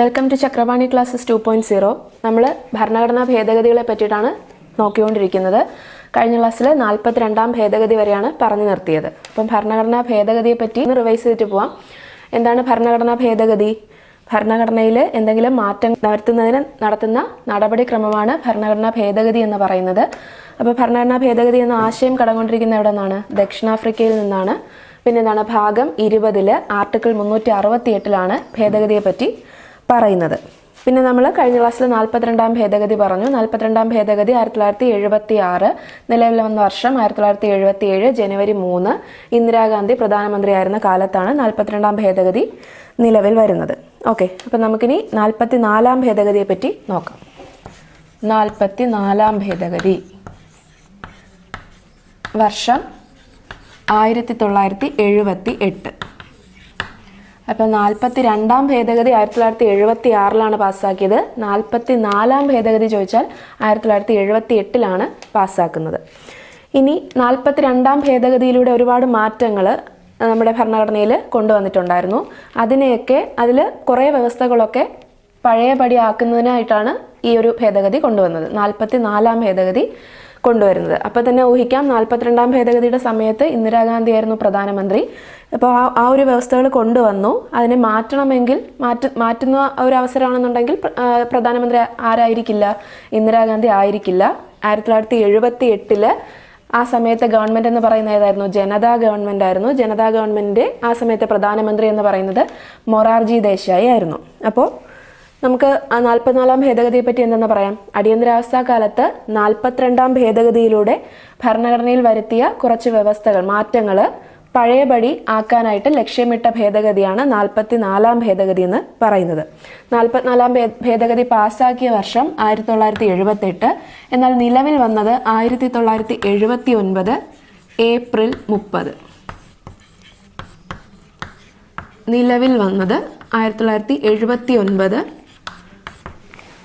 Welcome to Chakrapani classes two point zero നമ്മൾ ഭരണഘടനാ ഭേദഗതികളെ പറ്റിയിട്ടാണ് നോക്കിക്കൊണ്ടിരിക്കുന്നത്. കഴിഞ്ഞ ക്ലാസ്സിൽ നാൽപ്പത്തിരണ്ടാം ഭേദഗതി വരെയാണ് പറഞ്ഞു നിർത്തിയത്. അപ്പം ഭരണഘടനാ ഭേദഗതിയെ പറ്റി ഒന്ന് റിവൈസ് ചെയ്തിട്ട് പോവാം. എന്താണ് ഭരണഘടനാ ഭേദഗതി? ഭരണഘടനയിൽ എന്തെങ്കിലും മാറ്റം വരുത്തുന്നതിന് നടത്തുന്ന നടപടിക്രമമാണ് ഭരണഘടനാ ഭേദഗതി എന്ന് പറയുന്നത്. അപ്പോൾ ഭരണഘടനാ ഭേദഗതി എന്ന ആശയം കടകൊണ്ടിരിക്കുന്ന എവിടെ നിന്നാണ് ദക്ഷിണാഫ്രിക്കയിൽ നിന്നാണ്. പിന്നെ എന്താണ് ഭാഗം ഇരുപതിൽ ആർട്ടിക്കിൾ മുന്നൂറ്റി ഭേദഗതിയെ പറ്റി പറയുന്നത്. പിന്നെ നമ്മൾ കഴിഞ്ഞ ക്ലാസ്സിൽ നാൽപ്പത്തിരണ്ടാം ഭേദഗതി പറഞ്ഞു. നാൽപ്പത്തിരണ്ടാം ഭേദഗതി ആയിരത്തി തൊള്ളായിരത്തി എഴുപത്തി ആറ് നിലവിൽ വന്ന വർഷം ആയിരത്തി തൊള്ളായിരത്തി എഴുപത്തി ഏഴ് ജനുവരി മൂന്ന് ഇന്ദിരാഗാന്ധി പ്രധാനമന്ത്രിയായിരുന്ന കാലത്താണ് നാൽപ്പത്തിരണ്ടാം ഭേദഗതി നിലവിൽ വരുന്നത്. ഓക്കെ അപ്പം നമുക്കിനി നാൽപ്പത്തി നാലാം ഭേദഗതിയെ പറ്റി നോക്കാം. നാൽപ്പത്തി നാലാം ഭേദഗതി. വർഷം ആയിരത്തി തൊള്ളായിരത്തി എഴുപത്തി എട്ട് അപ്പോൾ നാൽപ്പത്തി രണ്ടാം ഭേദഗതി ആയിരത്തി തൊള്ളായിരത്തി എഴുപത്തി ആറിലാണ് പാസ്സാക്കിയത്. നാൽപ്പത്തി നാലാം ഭേദഗതി ചോദിച്ചാൽ ആയിരത്തി തൊള്ളായിരത്തി എഴുപത്തി എട്ടിലാണ് പാസ്സാക്കുന്നത്. ഇനി നാൽപ്പത്തി രണ്ടാം ഭേദഗതിയിലൂടെ ഒരുപാട് മാറ്റങ്ങൾ നമ്മുടെ ഭരണഘടനയിൽ കൊണ്ടുവന്നിട്ടുണ്ടായിരുന്നു. അതിനെയൊക്കെ അതിൽ കുറേ വ്യവസ്ഥകളൊക്കെ പഴയപടിയാക്കുന്നതിനായിട്ടാണ് ഈ ഒരു ഭേദഗതി കൊണ്ടുവന്നത്. നാൽപ്പത്തി നാലാം ഭേദഗതി കൊണ്ടുവരുന്നത്. അപ്പോൾ തന്നെ ഊഹിക്കാം നാൽപ്പത്തിരണ്ടാം ഭേദഗതിയുടെ സമയത്ത് ഇന്ദിരാഗാന്ധി ആയിരുന്നു പ്രധാനമന്ത്രി. അപ്പോൾ ആ ആ ഒരു വ്യവസ്ഥകൾ കൊണ്ടുവന്നു. അതിനെ മാറ്റണമെങ്കിൽ മാറ്റ മാറ്റുന്ന ഒരു അവസരമാണെന്നുണ്ടെങ്കിൽ പ്രധാനമന്ത്രി ആരായിരിക്കില്ല? ഇന്ദിരാഗാന്ധി ആയിരിക്കില്ല. ആയിരത്തി തൊള്ളായിരത്തി എഴുപത്തി എട്ടിൽ ആ സമയത്തെ ഗവൺമെന്റ് എന്ന് പറയുന്ന ഏതായിരുന്നു? ജനതാ ഗവൺമെന്റ് ആയിരുന്നു. ജനതാ ഗവൺമെന്റിന്റെ ആ സമയത്തെ പ്രധാനമന്ത്രി എന്ന് പറയുന്നത് മൊറാർജി ദേശായി ആയിരുന്നു. അപ്പോൾ നമുക്ക് ആ നാൽപ്പത്തിനാലാം ഭേദഗതിയെ പറ്റി എന്തെന്ന് പറയാം? അടിയന്തരാവസ്ഥാ കാലത്ത് നാൽപ്പത്തിരണ്ടാം ഭേദഗതിയിലൂടെ ഭരണഘടനയിൽ വരുത്തിയ കുറച്ച് വ്യവസ്ഥകൾ മാറ്റങ്ങൾ പഴയപടി ആക്കാനായിട്ട് ലക്ഷ്യമിട്ട ഭേദഗതിയാണ് നാൽപ്പത്തിനാലാം ഭേദഗതി എന്ന് പറയുന്നത്. നാൽപ്പത്തിനാലാം ഭേദഗതി പാസ്സാക്കിയ വർഷം ആയിരത്തി തൊള്ളായിരത്തി എഴുപത്തെട്ട് എന്നാൽ നിലവിൽ വന്നത് ആയിരത്തി തൊള്ളായിരത്തി എഴുപത്തി ഒൻപത് ഏപ്രിൽ മുപ്പത്. നിലവിൽ വന്നത് ആയിരത്തി തൊള്ളായിരത്തി എഴുപത്തി ഒൻപത്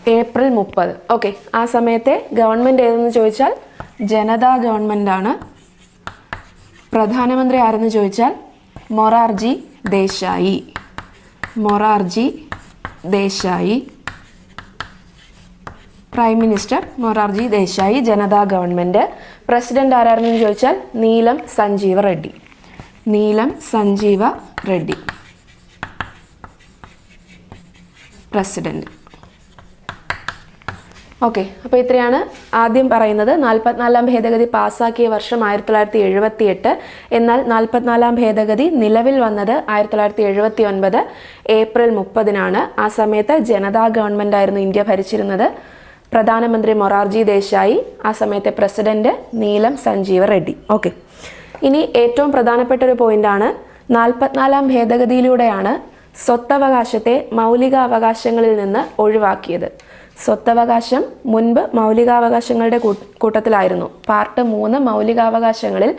ഏപ്രിൽ മുപ്പത്. ഓക്കെ ആ സമയത്തെ ഗവൺമെന്റ് ഏതെന്ന് ചോദിച്ചാൽ ജനതാ ഗവൺമെന്റാണ് പ്രധാനമന്ത്രി ആരെന്ന് ചോദിച്ചാൽ Morarji Desai. Morarji Desai. Prime minister Morarji Desai Janata government president ആരായിരുന്നു ചോദിച്ചാൽ നീലം സഞ്ജീവ റെഡ്ഡി. നീലം സഞ്ജീവ റെഡ്ഡി. പ്രസിഡന്റ് ഓക്കെ അപ്പോൾ ഇത്രയാണ് ആദ്യം പറയുന്നത്. നാൽപ്പത്തിനാലാം ഭേദഗതി പാസ്സാക്കിയ വർഷം ആയിരത്തി തൊള്ളായിരത്തി എഴുപത്തി എട്ട് എന്നാൽ നാൽപ്പത്തിനാലാം ഭേദഗതി നിലവിൽ വന്നത് ആയിരത്തി തൊള്ളായിരത്തി എഴുപത്തി ഒൻപത് ഏപ്രിൽ മുപ്പതിനാണ്. ആ സമയത്ത് ജനതാ ഗവൺമെന്റ് ആയിരുന്നു ഇന്ത്യ ഭരിച്ചിരുന്നത്. പ്രധാനമന്ത്രി മൊറാർജി ദേശായി ആ സമയത്തെ പ്രസിഡന്റ് നീലം സഞ്ജീവ റെഡ്ഡി. ഓക്കെ ഇനി ഏറ്റവും പ്രധാനപ്പെട്ട ഒരു പോയിന്റാണ് നാൽപ്പത്തിനാലാം ഭേദഗതിയിലൂടെയാണ് സ്വത്തവകാശത്തെ മൗലികാവകാശങ്ങളിൽ നിന്ന് ഒഴിവാക്കിയത്. സ്വത്തവകാശം മുൻപ് മൗലികാവകാശങ്ങളുടെ കൂട്ടത്തിലായിരുന്നു. പാർട്ട് മൂന്ന് മൗലികാവകാശങ്ങളിൽ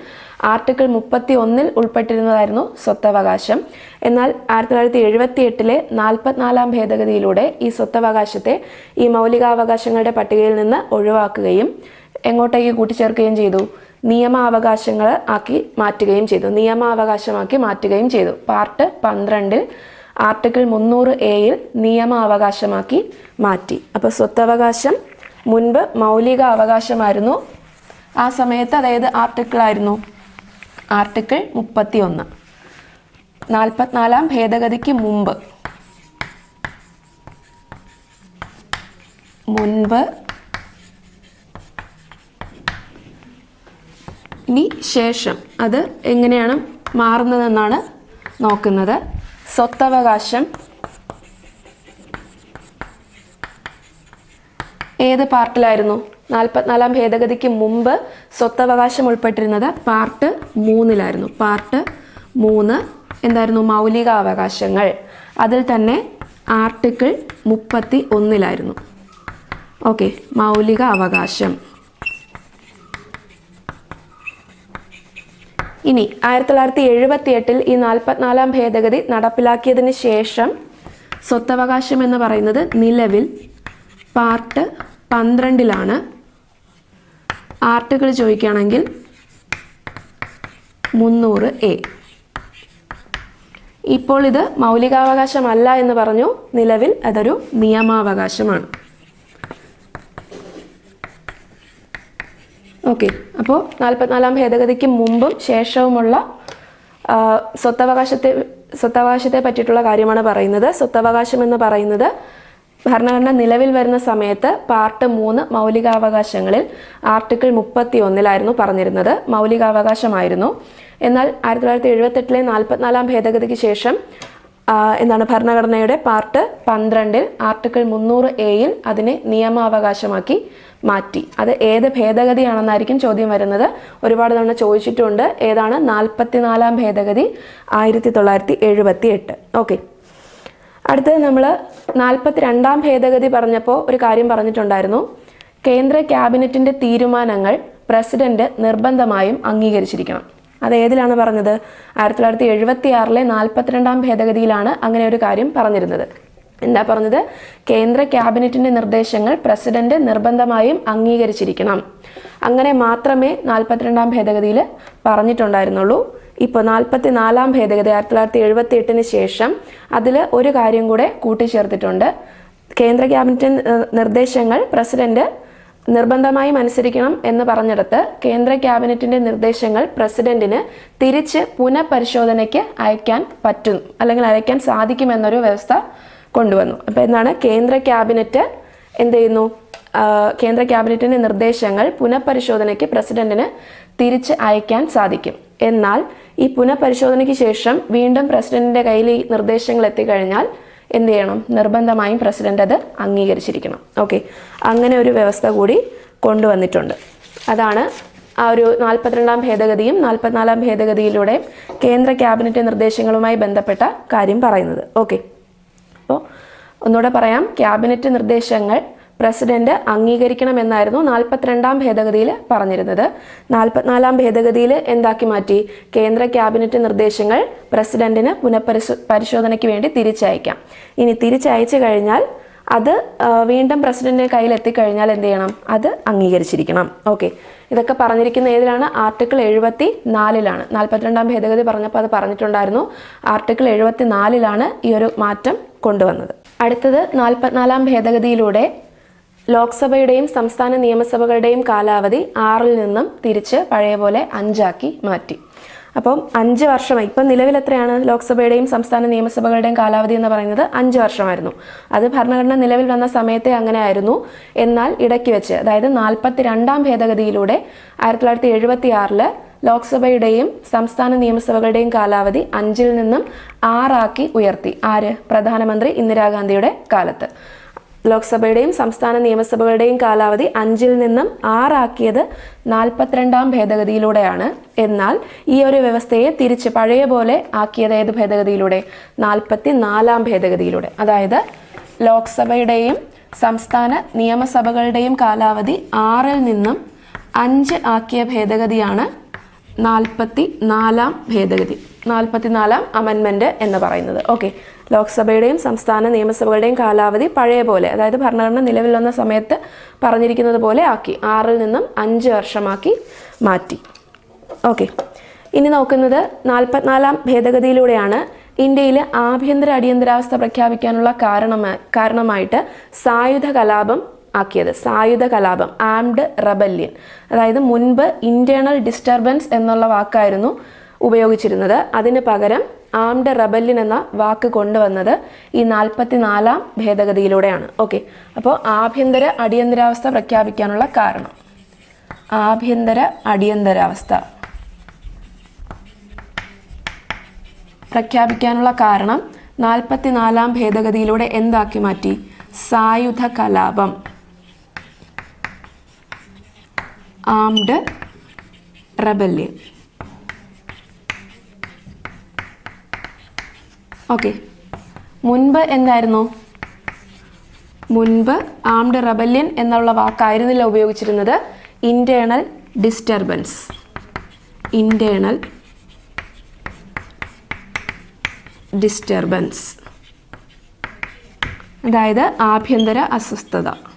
ആർട്ടിക്കിൾ മുപ്പത്തി ഒന്നിൽ ഉൾപ്പെട്ടിരുന്നതായിരുന്നു സ്വത്തവകാശം. എന്നാൽ ആയിരത്തി തൊള്ളായിരത്തി എഴുപത്തി എട്ടിലെ നാൽപ്പത്തിനാലാം ഭേദഗതിയിലൂടെ ഈ സ്വത്തവകാശത്തെ ഈ മൗലികാവകാശങ്ങളുടെ പട്ടികയിൽ നിന്ന് ഒഴിവാക്കുകയും എങ്ങോട്ടേക്ക് കൂട്ടിച്ചേർക്കുകയും ചെയ്തു. നിയമാവകാശങ്ങൾ ആക്കി മാറ്റുകയും ചെയ്തു. നിയമാവകാശമാക്കി മാറ്റുകയും ചെയ്തു. പാർട്ട് പന്ത്രണ്ടിൽ ആർട്ടിക്കിൾ മുന്നൂറ് എയിൽ നിയമാവകാശമാക്കി മാറ്റി. അപ്പോൾ സ്വത്തവകാശം മുൻപ് മൗലിക അവകാശമായിരുന്നു ആ സമയത്ത് അതായത് ആർട്ടിക്കിൾ ആയിരുന്നു. ആർട്ടിക്കിൾ മുപ്പത്തി ഒന്ന് നാൽപ്പത്തിനാലാം ഭേദഗതിക്ക് മുമ്പ്. മുൻപ് ഇനി ശേഷം അത് എങ്ങനെയാണ് മാറുന്നതെന്നാണ് നോക്കുന്നത്. സ്വത്തവകാശം ഏത് പാർട്ടിലായിരുന്നു? നാൽപ്പത്തിനാലാം ഭേദഗതിക്ക് മുമ്പ് സ്വത്തവകാശം ഉൾപ്പെട്ടിരുന്നത് പാർട്ട് മൂന്നിലായിരുന്നു. പാർട്ട് മൂന്ന് എന്തായിരുന്നു? മൗലിക അവകാശങ്ങൾ. അതിൽ തന്നെ ആർട്ടിക്കിൾ മുപ്പത്തി ഒന്നിലായിരുന്നു. ഓക്കെ. മൗലിക അവകാശം. ഇനി ആയിരത്തി തൊള്ളായിരത്തി എഴുപത്തി എട്ടിൽ ഈ നാൽപ്പത്തിനാലാം ഭേദഗതി നടപ്പിലാക്കിയതിന് ശേഷം സ്വത്തവകാശം എന്ന് പറയുന്നത് നിലവിൽ പാർട്ട് പന്ത്രണ്ടിലാണ്. ആർട്ടിക്കിൾ ചോദിക്കുകയാണെങ്കിൽ മുന്നൂറ് എ. ഇപ്പോൾ ഇത് മൗലികാവകാശമല്ല എന്ന് പറഞ്ഞു. നിലവിൽ അതൊരു നിയമാവകാശമാണ്. ഓക്കെ അപ്പോൾ നാൽപ്പത്തിനാലാം ഭേദഗതിക്ക് മുമ്പും ശേഷവുമുള്ള സ്വത്തവകാശത്തെ സ്വത്തവകാശത്തെ പറ്റിയിട്ടുള്ള കാര്യമാണ് പറയുന്നത്. സ്വത്തവകാശം എന്ന് പറയുന്നത് ഭരണഘടന നിലവിൽ വരുന്ന സമയത്ത് പാർട്ട് മൂന്ന് മൗലികാവകാശങ്ങളിൽ ആർട്ടിക്കിൾ മുപ്പത്തി ഒന്നിലായിരുന്നു പറഞ്ഞിരുന്നത്. മൗലികാവകാശമായിരുന്നു. എന്നാൽ ആയിരത്തി തൊള്ളായിരത്തി എഴുപത്തെട്ടിലെ നാൽപ്പത്തിനാലാം ഭേദഗതിക്ക് ശേഷം എന്താണ് ഭരണഘടനയുടെ പാർട്ട് പന്ത്രണ്ടിൽ ആർട്ടിക്കിൾ മുന്നൂറ് എയിൽ അതിനെ നിയമാവകാശമാക്കി. മാറ്റി. അത് ഏത് ഭേദഗതിയാണെന്നായിരിക്കും ചോദ്യം വരുന്നത്. ഒരുപാട് തവണ ചോദിച്ചിട്ടുണ്ട്. ഏതാണ് നാൽപ്പത്തിനാലാം ഭേദഗതി? ആയിരത്തി തൊള്ളായിരത്തി എഴുപത്തി എട്ട് ഓക്കെ. അടുത്തത് നമ്മൾ നാൽപ്പത്തി രണ്ടാം ഭേദഗതി പറഞ്ഞപ്പോൾ ഒരു കാര്യം പറഞ്ഞിട്ടുണ്ടായിരുന്നു. കേന്ദ്ര ക്യാബിനറ്റിന്റെ തീരുമാനങ്ങൾ പ്രസിഡന്റ് നിർബന്ധമായും അംഗീകരിച്ചിരിക്കണം. അത് ഏതിലാണ് പറഞ്ഞത്? ആയിരത്തി തൊള്ളായിരത്തി എഴുപത്തി ആറിലെ നാൽപ്പത്തിരണ്ടാം ഭേദഗതിയിലാണ് അങ്ങനെ ഒരു കാര്യം പറഞ്ഞിരുന്നത്. എന്താ പറഞ്ഞത്? കേന്ദ്ര ക്യാബിനറ്റിന്റെ നിർദ്ദേശങ്ങൾ പ്രസിഡന്റ് നിർബന്ധമായും അംഗീകരിച്ചിരിക്കണം. അങ്ങനെ മാത്രമേ നാൽപ്പത്തിരണ്ടാം ഭേദഗതിയിൽ പറഞ്ഞിട്ടുണ്ടായിരുന്നുള്ളൂ. ഇപ്പോൾ നാൽപ്പത്തി നാലാം ഭേദഗതി ആയിരത്തി തൊള്ളായിരത്തി എഴുപത്തി എട്ടിന് ശേഷം അതിൽ ഒരു കാര്യം കൂടെ കൂട്ടിച്ചേർത്തിട്ടുണ്ട്. കേന്ദ്ര ക്യാബിനറ്റ് നിർദ്ദേശങ്ങൾ പ്രസിഡന്റ് നിർബന്ധമായും അനുസരിക്കണം എന്ന് പറഞ്ഞിടത്ത് കേന്ദ്ര ക്യാബിനറ്റിന്റെ നിർദ്ദേശങ്ങൾ പ്രസിഡന്റിന് തിരിച്ച് പുനഃപരിശോധനയ്ക്ക് അയക്കാൻ പറ്റും അല്ലെങ്കിൽ അയക്കാൻ സാധിക്കുമെന്നൊരു വ്യവസ്ഥ കൊണ്ടുവന്നു. അപ്പോൾ എന്താണ്? കേന്ദ്ര ക്യാബിനറ്റ് എന്ത് ചെയ്യുന്നു? കേന്ദ്ര ക്യാബിനറ്റിന്റെ നിർദ്ദേശങ്ങൾ പുനഃപരിശോധനയ്ക്ക് പ്രസിഡന്റിന് തിരിച്ച് അയക്കാൻ സാധിക്കും. എന്നാൽ ഈ പുനഃപരിശോധനയ്ക്ക് ശേഷം വീണ്ടും പ്രസിഡന്റിന്റെ കയ്യിൽ ഈ നിർദ്ദേശങ്ങൾ എത്തിക്കഴിഞ്ഞാൽ എന്ത് ചെയ്യണം? നിർബന്ധമായും പ്രസിഡന്റ് അത് അംഗീകരിച്ചിരിക്കണം. ഓക്കെ. അങ്ങനെ ഒരു വ്യവസ്ഥ കൂടി കൊണ്ടുവന്നിട്ടുണ്ട്. അതാണ് ആ ഒരു നാൽപ്പത്തിരണ്ടാം ഭേദഗതിയും നാൽപ്പത്തിനാലാം ഭേദഗതിയിലൂടെ കേന്ദ്ര ക്യാബിനറ്റ് നിർദ്ദേശങ്ങളുമായി ബന്ധപ്പെട്ട കാര്യം പറയുന്നത്. ഓക്കെ. അപ്പോൾ ഒന്നുകൂടെ പറയാം. ക്യാബിനറ്റ് നിർദ്ദേശങ്ങൾ പ്രസിഡന്റ് അംഗീകരിക്കണമെന്നായിരുന്നു നാൽപ്പത്തിരണ്ടാം ഭേദഗതിയിൽ പറഞ്ഞിരുന്നത്. നാൽപ്പത്തിനാലാം ഭേദഗതിയിൽ എന്താക്കി മാറ്റി? കേന്ദ്ര ക്യാബിനറ്റ് നിർദ്ദേശങ്ങൾ പ്രസിഡന്റിന് പുനഃപരിശോ പരിശോധനയ്ക്ക് വേണ്ടി തിരിച്ചയക്കാം. ഇനി തിരിച്ചയച്ചു കഴിഞ്ഞാൽ അത് വീണ്ടും പ്രസിഡന്റിന്റെ കയ്യിൽ എത്തിക്കഴിഞ്ഞാൽ എന്ത് ചെയ്യണം? അത് അംഗീകരിച്ചിരിക്കണം. ഓക്കെ. ഇതൊക്കെ പറഞ്ഞിരിക്കുന്ന ഏതിലാണ്? ആർട്ടിക്കിൾ എഴുപത്തി നാലിലാണ് നാൽപ്പത്തിരണ്ടാം ഭേദഗതി പറഞ്ഞപ്പോൾ അത് പറഞ്ഞിട്ടുണ്ടായിരുന്നു. ആർട്ടിക്കിൾ എഴുപത്തി നാലിലാണ് ഈ ഒരു മാറ്റം കൊണ്ടുവന്നത്. അടുത്തത് നാൽപ്പത്തിനാലാം ഭേദഗതിയിലൂടെ ലോക്സഭയുടെയും സംസ്ഥാന നിയമസഭകളുടെയും കാലാവധി ആറിൽ നിന്നും തിരിച്ച് പഴയ പോലെ അഞ്ചാക്കി മാറ്റി. അപ്പം അഞ്ച് വർഷമായി. ഇപ്പം നിലവിൽ എത്രയാണ് ലോക്സഭയുടെയും സംസ്ഥാന നിയമസഭകളുടെയും കാലാവധി എന്ന് പറയുന്നത്? അഞ്ച് വർഷമായിരുന്നു. അത് ഭരണഘടന നിലവിൽ വന്ന സമയത്തെ അങ്ങനെ ആയിരുന്നു എന്നാൽ ഇടയ്ക്ക് വെച്ച് അതായത് നാൽപ്പത്തി രണ്ടാം ഭേദഗതിയിലൂടെ ആയിരത്തി തൊള്ളായിരത്തി എഴുപത്തി ആറിൽ ലോക്സഭയുടെയും സംസ്ഥാന നിയമസഭകളുടെയും കാലാവധി അഞ്ചിൽ നിന്നും ആറാക്കി ഉയർത്തി. ആര്? പ്രധാനമന്ത്രി ഇന്ദിരാഗാന്ധിയുടെ കാലത്ത്. ലോക്സഭയുടെയും സംസ്ഥാന നിയമസഭകളുടെയും കാലാവധി അഞ്ചിൽ നിന്നും ആറാക്കിയത് നാൽപ്പത്തിരണ്ടാം ഭേദഗതിയിലൂടെയാണ്. എന്നാൽ ഈ ഒരു വ്യവസ്ഥയെ തിരിച്ച് പഴയ പോലെ ആക്കിയത് ഏത് ഭേദഗതിയിലൂടെ? നാൽപ്പത്തി നാലാം ഭേദഗതിയിലൂടെ. അതായത് ലോക്സഭയുടെയും സംസ്ഥാന നിയമസഭകളുടെയും കാലാവധി ആറിൽ നിന്നും അഞ്ച് ആക്കിയ ഭേദഗതിയാണ് നാൽപ്പത്തി നാലാം ഭേദഗതി. നാൽപ്പത്തി നാലാം അമെൻമെന്റ് എന്ന് പറയുന്നത്. ഓക്കെ ലോക്സഭയുടെയും സംസ്ഥാന നിയമസഭകളുടെയും കാലാവധി പഴയ പോലെ അതായത് ഭരണഘടന നിലവിൽ വന്ന സമയത്ത് പറഞ്ഞിരിക്കുന്നത് പോലെ ആക്കി. ആറിൽ നിന്നും അഞ്ച് വർഷമാക്കി മാറ്റി. ഓക്കെ ഇനി നോക്കുന്നത് നാൽപ്പത്തിനാലാം ഭേദഗതിയിലൂടെയാണ് ഇന്ത്യയിൽ ആഭ്യന്തര അടിയന്തരാവസ്ഥ പ്രഖ്യാപിക്കാനുള്ള കാരണമായി കാരണമായിട്ട് സായുധ കലാപം ആക്കിയത്. സായുധ കലാപം ആംഡ് റബല്യൻ. അതായത് മുൻപ് ഇന്റേണൽ ഡിസ്റ്റർബൻസ് എന്നുള്ള വാക്കായിരുന്നു ഉപയോഗിച്ചിരുന്നത്. അതിന് പകരം ആംഡ് റബല്യൻ എന്ന വാക്ക് കൊണ്ടുവന്നത് ഈ നാൽപ്പത്തി നാലാം ഭേദഗതിയിലൂടെയാണ്. ഓക്കെ. അപ്പോൾ ആഭ്യന്തര അടിയന്തരാവസ്ഥ പ്രഖ്യാപിക്കാനുള്ള കാരണം. ആഭ്യന്തര അടിയന്തരാവസ്ഥ പ്രഖ്യാപിക്കാനുള്ള കാരണം നാൽപ്പത്തിനാലാം ഭേദഗതിയിലൂടെ എന്താക്കി മാറ്റി? സായുധ കലാപം. Armed rebellion okay. മുൻപ് എന്തായിരുന്നു? മുൻപ് ആംഡ് റബല്യൻ എന്നുള്ള വാക്കായിരുന്നില്ല ഉപയോഗിച്ചിരുന്നത്. Internal disturbance. Internal disturbance. അതായത് ആഭ്യന്തര അസ്വസ്ഥത.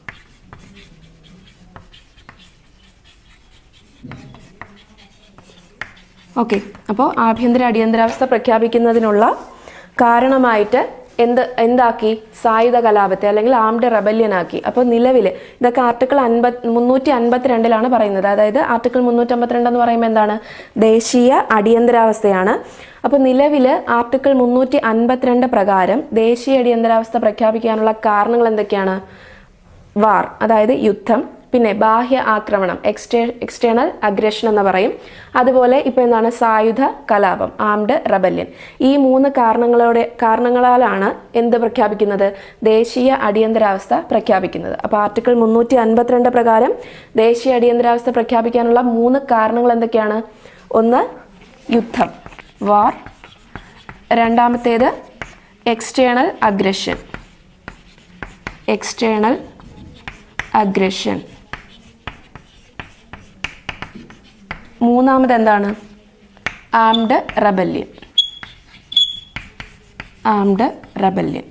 ഓക്കെ. അപ്പോൾ ആഭ്യന്തര അടിയന്തരാവസ്ഥ പ്രഖ്യാപിക്കുന്നതിനുള്ള കാരണമായിട്ട് എന്ത് എന്താക്കി? സായുധ കലാപത്തെ അല്ലെങ്കിൽ ആംഡ് റെബല്യനാക്കി അപ്പോൾ നിലവിൽ ഇതൊക്കെ ആർട്ടിക്കിൾ അൻപത് മുന്നൂറ്റി അൻപത്തിരണ്ടിലാണ് പറയുന്നത്. അതായത് ആർട്ടിക്കിൾ മുന്നൂറ്റി അമ്പത്തിരണ്ട് എന്ന് പറയുമ്പോൾ എന്താണ്? ദേശീയ അടിയന്തരാവസ്ഥയാണ്. അപ്പോൾ നിലവിൽ ആർട്ടിക്കിൾ മുന്നൂറ്റി അൻപത്തിരണ്ട് പ്രകാരം ദേശീയ അടിയന്തരാവസ്ഥ പ്രഖ്യാപിക്കാനുള്ള കാരണങ്ങൾ എന്തൊക്കെയാണ്? വാർ അതായത് യുദ്ധം പിന്നെ ബാഹ്യ ആക്രമണം എക്സ്റ്റേ എക്സ്റ്റേണൽ അഗ്രഷൻ എന്ന് പറയും. അതുപോലെ ഇപ്പോൾ എന്താണ്? സായുധ കലാപം ആംഡ് റബല്യൻ ഈ മൂന്ന് കാരണങ്ങളോടെ കാരണങ്ങളാലാണ് എന്ത് പ്രഖ്യാപിക്കുന്നത്? ദേശീയ അടിയന്തരാവസ്ഥ പ്രഖ്യാപിക്കുന്നത്. അപ്പോൾ ആർട്ടിക്കിൾ മുന്നൂറ്റി അൻപത്തിരണ്ട് പ്രകാരം ദേശീയ അടിയന്തരാവസ്ഥ പ്രഖ്യാപിക്കാനുള്ള മൂന്ന് കാരണങ്ങൾ എന്തൊക്കെയാണ്? ഒന്ന് യുദ്ധം. വാർ. രണ്ടാമത്തേത് എക്സ്റ്റേണൽ അഗ്രഷൻ എക്സ്റ്റേണൽ അഗ്രഷൻ മൂന്നാമത് എന്താണ് ആംഡ് റബല്യൻ. Armed rebellion.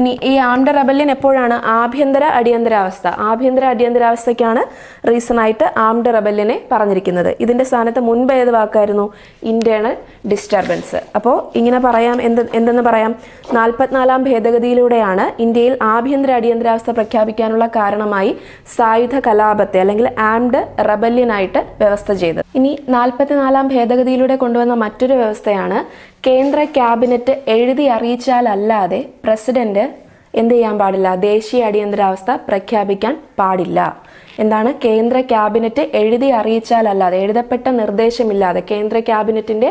ഇനി ഈ ആംഡ് റബല്യൻ എപ്പോഴാണ് ആഭ്യന്തര അടിയന്തരാവസ്ഥ? ആഭ്യന്തര അടിയന്തരാവസ്ഥയ്ക്കാണ് റീസൺ ആയിട്ട് ആംഡ് റബല്യനെ പറഞ്ഞിരിക്കുന്നത്. ഇതിന്റെ സ്ഥാനത്ത് മുൻപ് ഏത് വാക്കായിരുന്നു? ഇന്റേണൽ ഡിസ്റ്റർബൻസ് അപ്പോൾ ഇങ്ങനെ പറയാം എന്ത് എന്തെന്ന് പറയാം? നാൽപ്പത്തിനാലാം ഭേദഗതിയിലൂടെയാണ് ഇന്ത്യയിൽ ആഭ്യന്തര അടിയന്തരാവസ്ഥ പ്രഖ്യാപിക്കാനുള്ള കാരണമായി സായുധ കലാപത്തെ അല്ലെങ്കിൽ ആംഡ് റബല്യനായിട്ട് വ്യവസ്ഥ ചെയ്തത്. ഇനി നാൽപ്പത്തിനാലാം ഭേദഗതിയിലൂടെ കൊണ്ടുവന്ന മറ്റൊരു വ്യവസ്ഥയാണ് കേന്ദ്ര ക്യാബിനറ്റ് എഴുതി അറിയിച്ചാലല്ലാതെ പ്രസിഡന്റ് എന്ത് ചെയ്യാൻ പാടില്ല? ദേശീയ അടിയന്തരാവസ്ഥ പ്രഖ്യാപിക്കാൻ പാടില്ല. എന്താണ്? കേന്ദ്ര ക്യാബിനറ്റ് എഴുതി അറിയിച്ചാലല്ലാതെ എഴുതപ്പെട്ട നിർദ്ദേശമില്ലാതെ കേന്ദ്ര ക്യാബിനറ്റിന്റെ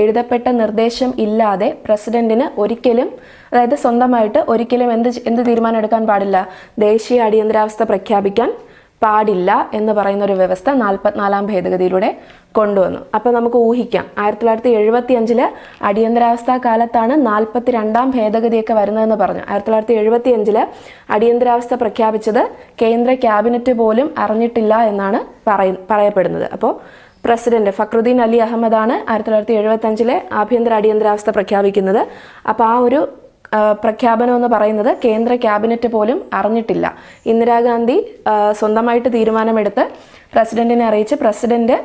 എഴുതപ്പെട്ട നിർദ്ദേശം ഇല്ലാതെ പ്രസിഡന്റിന് ഒരിക്കലും അതായത് സ്വന്തമായിട്ട് ഒരിക്കലും എന്ത് എന്ത് തീരുമാനം എടുക്കാൻ പാടില്ല? ദേശീയ അടിയന്തരാവസ്ഥ പ്രഖ്യാപിക്കാൻ പാടില്ല എന്ന് പറയുന്ന ഒരു വ്യവസ്ഥ നാൽപ്പത്തിനാലാം ഭേദഗതിയിലൂടെ കൊണ്ടുവന്നു. അപ്പോൾ നമുക്ക് ഊഹിക്കാം. ആയിരത്തി തൊള്ളായിരത്തി എഴുപത്തി അഞ്ചിൽ അടിയന്തരാവസ്ഥ കാലത്താണ് നാൽപ്പത്തി രണ്ടാം ഭേദഗതിയൊക്കെ വരുന്നതെന്ന് പറഞ്ഞു. ആയിരത്തി തൊള്ളായിരത്തി എഴുപത്തി അഞ്ചിൽ അടിയന്തരാവസ്ഥ പ്രഖ്യാപിച്ചത് കേന്ദ്ര ക്യാബിനറ്റ് പോലും അറിഞ്ഞിട്ടില്ല എന്നാണ് പറയ പറയപ്പെടുന്നത്. അപ്പോൾ പ്രസിഡന്റ് ഫക്രുദ്ദീൻ അലി അഹമ്മദാണ് ആയിരത്തി തൊള്ളായിരത്തി എഴുപത്തി അഞ്ചിലെ ആഭ്യന്തര അടിയന്തരാവസ്ഥ പ്രഖ്യാപിക്കുന്നത്. അപ്പോൾ ആ ഒരു പ്രഖ്യാപനം എന്ന് പറയുന്നത് കേന്ദ്ര ക്യാബിനറ്റ് പോലും അറിഞ്ഞിട്ടില്ല. ഇന്ദിരാഗാന്ധി സ്വന്തമായിട്ട് തീരുമാനമെടുത്ത് പ്രസിഡന്റിനെ അറിയിച്ച് പ്രസിഡന്റ്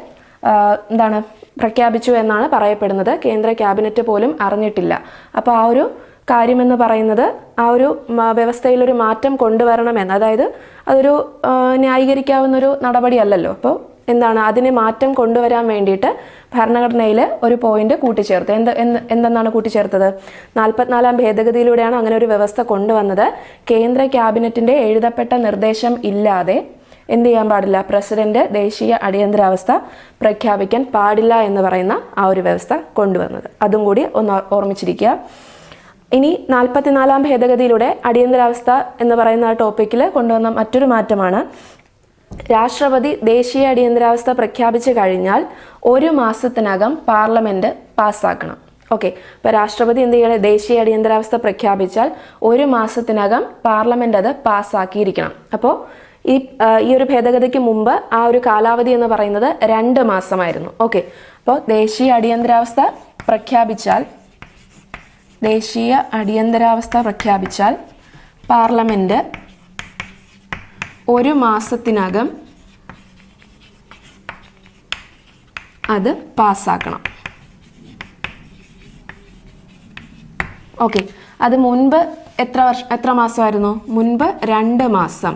എന്താണ് പ്രഖ്യാപിച്ചു എന്നാണ് പറയപ്പെടുന്നത്. കേന്ദ്ര ക്യാബിനറ്റ് പോലും അറിഞ്ഞിട്ടില്ല. അപ്പോൾ ആ ഒരു കാര്യമെന്ന് പറയുന്നത് ആ ഒരു വ്യവസ്ഥയിലൊരു മാറ്റം കൊണ്ടുവരണമെന്ന് അതായത് അതൊരു ന്യായീകരിക്കാവുന്നൊരു നടപടിയല്ലല്ലോ? അപ്പോൾ എന്താണ് അതിനെ മാറ്റം കൊണ്ടുവരാൻ വേണ്ടിയിട്ട് ഭരണഘടനയിൽ ഒരു പോയിന്റ് കൂട്ടിച്ചേർത്ത്. എന്ത് എന്ത് എന്തെന്നാണ് കൂട്ടിച്ചേർത്തത്? നാൽപ്പത്തിനാലാം ഭേദഗതിയിലൂടെയാണ് അങ്ങനെ ഒരു വ്യവസ്ഥ കൊണ്ടുവന്നത്. കേന്ദ്ര ക്യാബിനറ്റിന്റെ എഴുതപ്പെട്ട നിർദ്ദേശം ഇല്ലാതെ എന്ത് ചെയ്യാൻ പാടില്ല? പ്രസിഡന്റ് ദേശീയ അടിയന്തരാവസ്ഥ പ്രഖ്യാപിക്കാൻ പാടില്ല എന്ന് പറയുന്ന ആ ഒരു വ്യവസ്ഥ കൊണ്ടുവന്നത്. അതും കൂടി ഒന്ന് ഓർമ്മിച്ചിരിക്കുക. ഇനി നാൽപ്പത്തിനാലാം ഭേദഗതിയിലൂടെ അടിയന്തരാവസ്ഥ എന്ന് പറയുന്ന ടോപ്പിക്കിൽ കൊണ്ടുവന്ന മറ്റൊരു മാറ്റമാണ് രാഷ്ട്രപതി ദേശീയ അടിയന്തരാവസ്ഥ പ്രഖ്യാപിച്ചു കഴിഞ്ഞാൽ ഒരു മാസത്തിനകം പാർലമെന്റ് പാസ്സാക്കണം. ഓക്കെ. ഇപ്പോൾ രാഷ്ട്രപതി എന്ത് ചെയ്യണം? ദേശീയ അടിയന്തരാവസ്ഥ പ്രഖ്യാപിച്ചാൽ ഒരു മാസത്തിനകം പാർലമെന്റ് അത് പാസ്സാക്കിയിരിക്കണം. അപ്പോൾ ഈ ഈ ഒരു ഭേദഗതിക്ക് മുമ്പ് ആ ഒരു കാലാവധി എന്ന് പറയുന്നത് രണ്ട് മാസമായിരുന്നു. ഓക്കെ. അപ്പോൾ ദേശീയ അടിയന്തരാവസ്ഥ പ്രഖ്യാപിച്ചാൽ ദേശീയ അടിയന്തരാവസ്ഥ പ്രഖ്യാപിച്ചാൽ പാർലമെന്റ് ഒരു മാസത്തിനകം അത് പാസ്സാക്കണം. ഓക്കെ. അത് മുൻപ് എത്ര വർഷം എത്ര മാസമായിരുന്നു? മുൻപ് രണ്ട് മാസം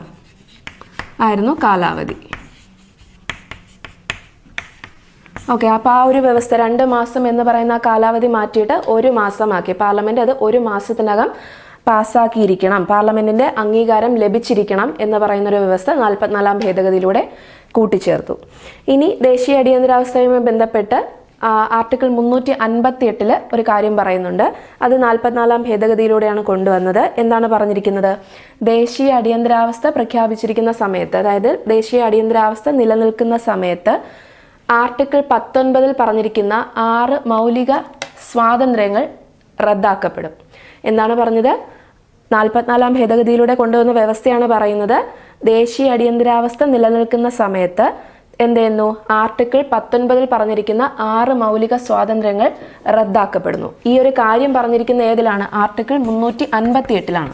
ആയിരുന്നു കാലാവധി. ഓക്കെ അപ്പോൾ ആ ഒരു വ്യവസ്ഥ രണ്ട് മാസം എന്ന് പറയുന്ന ആ കാലാവധി മാറ്റിയിട്ട് ഒരു മാസമാക്കി. പാർലമെന്റ് അത് ഒരു മാസത്തിനകം പാസ്സാക്കിയിരിക്കണം പാർലമെന്റിന്റെ അംഗീകാരം ലഭിച്ചിരിക്കണം എന്ന് പറയുന്ന ഒരു വ്യവസ്ഥ നാൽപ്പത്തിനാലാം ഭേദഗതിയിലൂടെ കൂട്ടിച്ചേർത്തു. ഇനി ദേശീയ അടിയന്തരാവസ്ഥയുമായി ബന്ധപ്പെട്ട് ആർട്ടിക്കിൾ മുന്നൂറ്റി അൻപത്തി എട്ടിൽ ഒരു കാര്യം പറയുന്നുണ്ട്. അത് നാൽപ്പത്തിനാലാം ഭേദഗതിയിലൂടെയാണ് കൊണ്ടുവന്നത്. എന്താണ് പറഞ്ഞിരിക്കുന്നത്? ദേശീയ അടിയന്തരാവസ്ഥ പ്രഖ്യാപിച്ചിരിക്കുന്ന സമയത്ത് അതായത് ദേശീയ അടിയന്തരാവസ്ഥ നിലനിൽക്കുന്ന സമയത്ത് ആർട്ടിക്കിൾ പത്തൊൻപതിൽ പറഞ്ഞിരിക്കുന്ന ആറ് മൗലിക സ്വാതന്ത്ര്യങ്ങൾ റദ്ദാക്കപ്പെടും. എന്താണ് പറഞ്ഞത്? നാൽപ്പത്തിനാലാം ഭേദഗതിയിലൂടെ കൊണ്ടുവന്ന വ്യവസ്ഥയാണ് പറയുന്നത്. ദേശീയ അടിയന്തരാവസ്ഥ നിലനിൽക്കുന്ന സമയത്ത് എന്ത് ചെയ്യുന്നു ആർട്ടിക്കിൾ പത്തൊൻപതിൽ പറഞ്ഞിരിക്കുന്ന ആറ് മൗലിക സ്വാതന്ത്ര്യങ്ങൾ റദ്ദാക്കപ്പെടുന്നു. ഈ ഒരു കാര്യം പറഞ്ഞിരിക്കുന്ന ഏതിലാണ്? ആർട്ടിക്കിൾ മുന്നൂറ്റി അൻപത്തി എട്ടിലാണ്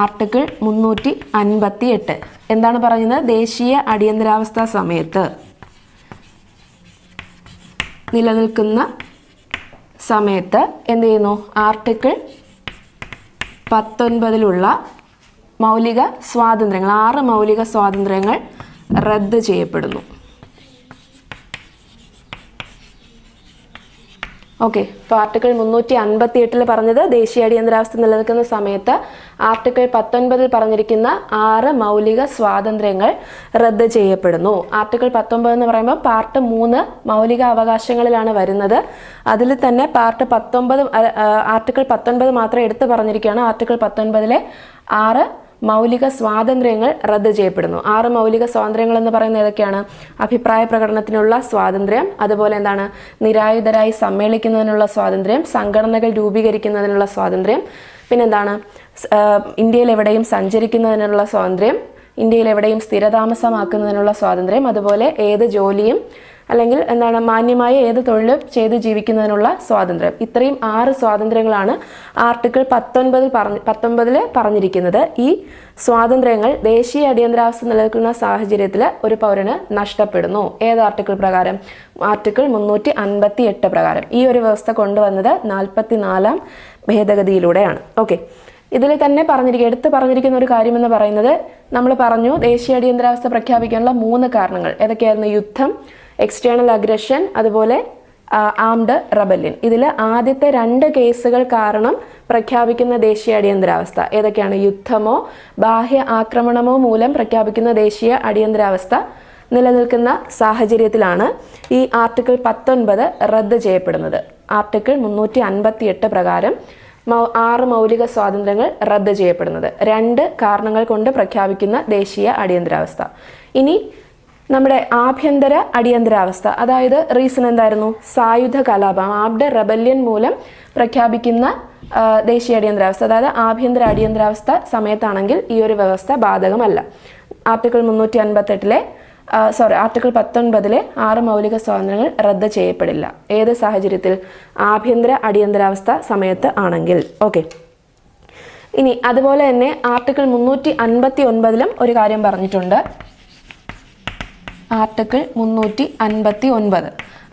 ആർട്ടിക്കിൾ മുന്നൂറ്റി അൻപത്തി എട്ട് എന്താണ് പറയുന്നത് ദേശീയ അടിയന്തരാവസ്ഥ സമയത്ത് നിലനിൽക്കുന്ന സമയത്ത് എന്ത് ചെയ്യുന്നു ആർട്ടിക്കിൾ പത്തൊൻപതിലുള്ള മൗലിക സ്വാതന്ത്ര്യങ്ങൾ ആറ് മൗലിക സ്വാതന്ത്ര്യങ്ങൾ റദ്ദ് ചെയ്യപ്പെടുന്നു. ഓക്കെ ഇപ്പോൾ ആർട്ടിക്കിൾ മുന്നൂറ്റി അൻപത്തി എട്ടിൽ പറഞ്ഞത് ദേശീയ അടിയന്തരാവസ്ഥ നിലനിൽക്കുന്ന സമയത്ത് ആർട്ടിക്കിൾ പത്തൊൻപതിൽ പറഞ്ഞിരിക്കുന്ന ആറ് മൗലിക സ്വാതന്ത്ര്യങ്ങൾ റദ്ദ് ചെയ്യപ്പെടുന്നു. ആർട്ടിക്കിൾ പത്തൊമ്പത് എന്ന് പറയുമ്പോൾ പാർട്ട് മൂന്ന് മൗലിക അവകാശങ്ങളിലാണ് വരുന്നത്. അതിൽ തന്നെ പാർട്ട് ആഹ്, ആർട്ടിക്കിൾ പത്തൊൻപത് മാത്രം എടുത്തു പറഞ്ഞിരിക്കുകയാണ്. ആർട്ടിക്കിൾ പത്തൊൻപതിലെ ആറ് മൗലിക സ്വാതന്ത്ര്യങ്ങൾ റദ്ദ് ചെയ്യപ്പെടുന്നു. ആറ് മൗലിക സ്വാതന്ത്ര്യങ്ങൾ എന്ന് പറയുന്നത് ഏതൊക്കെയാണ്? അഭിപ്രായ പ്രകടനത്തിനുള്ള സ്വാതന്ത്ര്യം അതുപോലെ എന്താണ്? നിരായുധരായി സമ്മേളിക്കുന്നതിനുള്ള സ്വാതന്ത്ര്യം സംഘടനകൾ രൂപീകരിക്കുന്നതിനുള്ള സ്വാതന്ത്ര്യം പിന്നെന്താണ്? ഇന്ത്യയിൽ എവിടെയും സഞ്ചരിക്കുന്നതിനുള്ള സ്വാതന്ത്ര്യം ഇന്ത്യയിൽ എവിടെയും സ്ഥിരതാമസമാക്കുന്നതിനുള്ള സ്വാതന്ത്ര്യം അതുപോലെ ഏത് ജോലിയും അല്ലെങ്കിൽ എന്താണ് മാന്യമായ ഏത് തൊഴിലും ചെയ്ത് ജീവിക്കുന്നതിനുള്ള സ്വാതന്ത്ര്യം. ഇത്രയും ആറ് സ്വാതന്ത്ര്യങ്ങളാണ് ആർട്ടിക്കിൾ പത്തൊൻപതിൽ പറഞ്ഞ് പത്തൊൻപതിൽ പറഞ്ഞിരിക്കുന്നത്. ഈ സ്വാതന്ത്ര്യങ്ങൾ ദേശീയ അടിയന്തരാവസ്ഥ നിലനിൽക്കുന്ന സാഹചര്യത്തിൽ ഒരു പൗരന് നഷ്ടപ്പെടുന്നു. ഏത് ആർട്ടിക്കിൾ പ്രകാരം? ആർട്ടിക്കിൾ മുന്നൂറ്റി അൻപത്തി എട്ട് പ്രകാരം. ഈ ഒരു വ്യവസ്ഥ കൊണ്ടുവന്നത് നാൽപ്പത്തി നാലാം ഭേദഗതിയിലൂടെയാണ്. ഓക്കെ. ഇതിൽ തന്നെ പറഞ്ഞിരിക്കുക എടുത്ത് പറഞ്ഞിരിക്കുന്ന ഒരു കാര്യം എന്ന് പറയുന്നത് നമ്മൾ പറഞ്ഞു ദേശീയ അടിയന്തരാവസ്ഥ പ്രഖ്യാപിക്കാനുള്ള മൂന്ന് കാരണങ്ങൾ. ഏതൊക്കെയായിരുന്നു? യുദ്ധം എക്സ്റ്റേണൽ അഗ്രഷൻ അതുപോലെ ആംഡ് റബല്യൻ ഇതിൽ ആദ്യത്തെ രണ്ട് കേസുകൾ കാരണം പ്രഖ്യാപിക്കുന്ന ദേശീയ അടിയന്തരാവസ്ഥ. ഏതൊക്കെയാണ്? യുദ്ധമോ ബാഹ്യ ആക്രമണമോ മൂലം പ്രഖ്യാപിക്കുന്ന ദേശീയ അടിയന്തരാവസ്ഥ നിലനിൽക്കുന്ന സാഹചര്യത്തിലാണ് ഈ ആർട്ടിക്കിൾ പത്തൊൻപത് റദ്ദ് ചെയ്യപ്പെടുന്നത്. ആർട്ടിക്കിൾ മുന്നൂറ്റി അൻപത്തി എട്ട് പ്രകാരം ആറ് മൗലിക സ്വാതന്ത്ര്യങ്ങൾ റദ്ദ് ചെയ്യപ്പെടുന്നത്. രണ്ട് കാരണങ്ങൾ കൊണ്ട് പ്രഖ്യാപിക്കുന്ന ദേശീയ അടിയന്തരാവസ്ഥ. ഇനി നമ്മുടെ ആഭ്യന്തര അടിയന്തരാവസ്ഥ. അതായത് റീസൺ എന്തായിരുന്നു? സായുധ കലാപം. ആബ്ഡ റബല്യൻ മൂലം പ്രഖ്യാപിക്കുന്ന ദേശീയ അടിയന്തരാവസ്ഥ. അതായത് ആഭ്യന്തര അടിയന്തരാവസ്ഥ സമയത്താണെങ്കിൽ ഈ ഒരു വ്യവസ്ഥ ബാധകമല്ല. ആർട്ടിക്കിൾ മുന്നൂറ്റി അൻപത്തെട്ടിലെ സോറി ആർട്ടിക്കിൾ പത്തൊൻപതിലെ ആറ് മൗലിക സ്വാതന്ത്ര്യങ്ങൾ റദ്ദ് ചെയ്യപ്പെടില്ല. ഏത് സാഹചര്യത്തിൽ? ആഭ്യന്തര അടിയന്തരാവസ്ഥ സമയത്ത് ആണെങ്കിൽ. ഓക്കെ. ഇനി അതുപോലെ തന്നെ ആർട്ടിക്കിൾ മുന്നൂറ്റി അൻപത്തി ഒൻപതിലും ഒരു കാര്യം പറഞ്ഞിട്ടുണ്ട്. ആർട്ടിക്കിൾ മുന്നൂറ്റി അൻപത്തി ഒൻപത്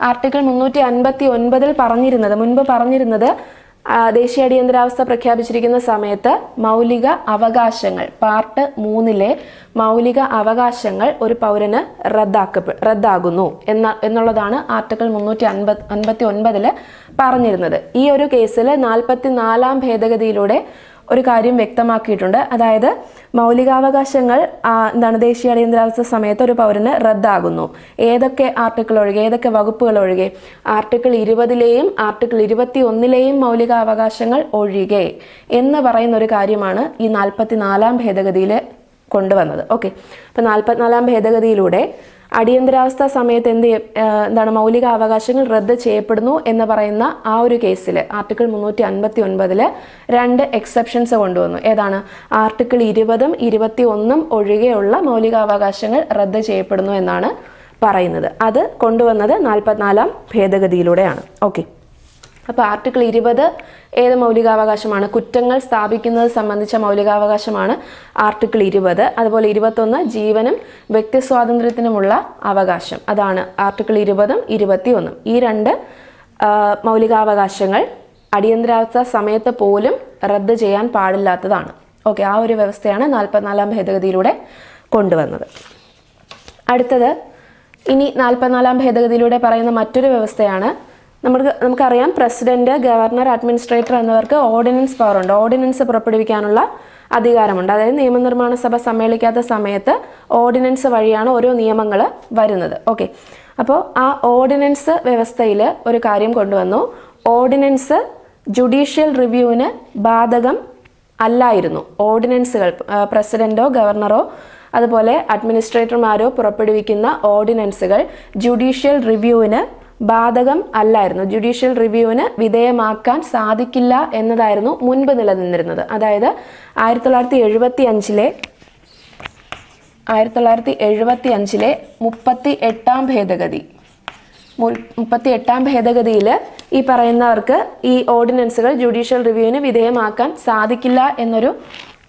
ആർട്ടിക്കിൾ മുന്നൂറ്റി അൻപത്തി ഒൻപതിൽ പറഞ്ഞിരുന്നത് മുൻപ് പറഞ്ഞിരുന്നത് ദേശീയ അടിയന്തരാവസ്ഥ പ്രഖ്യാപിച്ചിരിക്കുന്ന സമയത്ത് മൗലിക അവകാശങ്ങൾ പാർട്ട് മൂന്നിലെ മൗലിക അവകാശങ്ങൾ ഒരു പൗരന് റദ്ദാക്കപ്പെ റദ്ദാകുന്നു എന്ന എന്നുള്ളതാണ് ആർട്ടിക്കിൾ മുന്നൂറ്റി അൻപത് അൻപത്തി ഒൻപതിൽ പറഞ്ഞിരുന്നത്. ഈ ഒരു കേസിൽ നാൽപ്പത്തി നാലാം ഭേദഗതിയിലൂടെ ഒരു കാര്യം വ്യക്തമാക്കിയിട്ടുണ്ട്. അതായത് മൗലികാവകാശങ്ങൾ എന്താണ് ദേശീയ അടിയന്തരാവസ്ഥ സമയത്ത് ഒരു പൗരന് റദ്ദാകുന്നു. ഏതൊക്കെ ആർട്ടിക്കിൾ ഒഴികെ ഏതൊക്കെ വകുപ്പുകൾ ഒഴികെ ആർട്ടിക്കിൾ ഇരുപതിലെയും ആർട്ടിക്കിൾ ഇരുപത്തി ഒന്നിലെയും മൗലികാവകാശങ്ങൾ ഒഴികെ എന്ന് പറയുന്ന ഒരു കാര്യമാണ് ഈ നാൽപ്പത്തി നാലാം ഭേദഗതിയിൽ കൊണ്ടുവന്നത്. ഓക്കെ. അപ്പോൾ നാൽപ്പത്തിനാലാം ഭേദഗതിയിലൂടെ അടിയന്തരാവസ്ഥ സമയത്ത് എന്ത് എന്താണ് മൗലിക അവകാശങ്ങൾ റദ്ദ് ചെയ്യപ്പെടുന്നു എന്ന് പറയുന്ന ആ ഒരു കേസിൽ ആർട്ടിക്കിൾ മുന്നൂറ്റി അൻപത്തി ഒൻപതിൽ രണ്ട് എക്സെപ്ഷൻസ് കൊണ്ടുവന്നു. ഏതാണ്? ആർട്ടിക്കിൾ ഇരുപതും ഇരുപത്തി ഒന്നും ഒഴികെയുള്ള മൗലികാവകാശങ്ങൾ റദ്ദ് ചെയ്യപ്പെടുന്നു എന്നാണ് പറയുന്നത്. അത് കൊണ്ടുവന്നത് നാൽപ്പത്തിനാലാം ഭേദഗതിയിലൂടെയാണ്. ഓക്കെ. അപ്പോൾ ആർട്ടിക്കിൾ ഇരുപത് ഏത് മൗലികാവകാശമാണ്? കുറ്റങ്ങൾ സ്ഥാപിക്കുന്നത് സംബന്ധിച്ച മൗലികാവകാശമാണ് ആർട്ടിക്കിൾ ഇരുപത്. അതുപോലെ ഇരുപത്തൊന്ന് ജീവനും വ്യക്തി സ്വാതന്ത്ര്യത്തിനുമുള്ള അവകാശം. അതാണ് ആർട്ടിക്കിൾ ഇരുപതും ഇരുപത്തി ഒന്നും ഈ രണ്ട് മൗലികാവകാശങ്ങൾ അടിയന്തരാവസ്ഥ സമയത്ത് പോലും റദ്ദ് ചെയ്യാൻ പാടില്ലാത്തതാണ്. ഓക്കെ ആ ഒരു വ്യവസ്ഥയാണ് നാൽപ്പത്തിനാലാം ഭേദഗതിയിലൂടെ കൊണ്ടുവന്നത്. അടുത്തത് ഇനി നാൽപ്പത്തിനാലാം ഭേദഗതിയിലൂടെ പറയുന്ന മറ്റൊരു വ്യവസ്ഥയാണ് നമുക്ക് നമുക്കറിയാം പ്രസിഡന്റ് ഗവർണർ അഡ്മിനിസ്ട്രേറ്റർ എന്നിവർക്ക് ഓർഡിനൻസ് പവർ ഉണ്ട്. ഓർഡിനൻസ് പുറപ്പെടുവിക്കാനുള്ള അധികാരമുണ്ട്. അതായത് നിയമനിർമ്മാണ സഭ സമ്മേളിക്കാത്ത സമയത്ത് ഓർഡിനൻസ് വഴിയാണ് ഓരോ നിയമങ്ങൾ വരുന്നത്. ഓക്കെ അപ്പോൾ ആ ഓർഡിനൻസ് വ്യവസ്ഥയിൽ ഒരു കാര്യം കൊണ്ടുവന്നു. ഓർഡിനൻസ് ജുഡീഷ്യൽ റിവ്യൂവിന് ബാധകം അല്ലായിരുന്നു. ഓർഡിനൻസുകൾ പ്രസിഡന്റോ ഗവർണറോ അതുപോലെ അഡ്മിനിസ്ട്രേറ്റർമാരോ പുറപ്പെടുവിക്കുന്ന ഓർഡിനൻസുകൾ ജുഡീഷ്യൽ റിവ്യൂവിന് ബാധകം അല്ലായിരുന്നു. ജുഡീഷ്യൽ റിവ്യൂവിന് വിധേയമാക്കാൻ സാധിക്കില്ല എന്നതായിരുന്നു മുൻപ് നിലനിന്നിരുന്നത്. അതായത് ആയിരത്തി തൊള്ളായിരത്തി എഴുപത്തി അഞ്ചിലെ ആയിരത്തി തൊള്ളായിരത്തി എഴുപത്തി അഞ്ചിലെ മുപ്പത്തി എട്ടാം ഭേദഗതി. മുപ്പത്തി എട്ടാം ഭേദഗതിയിൽ ഈ പറയുന്നവർക്ക് ഈ ഓർഡിനൻസുകൾ ജുഡീഷ്യൽ റിവ്യൂവിന് വിധേയമാക്കാൻ സാധിക്കില്ല എന്നൊരു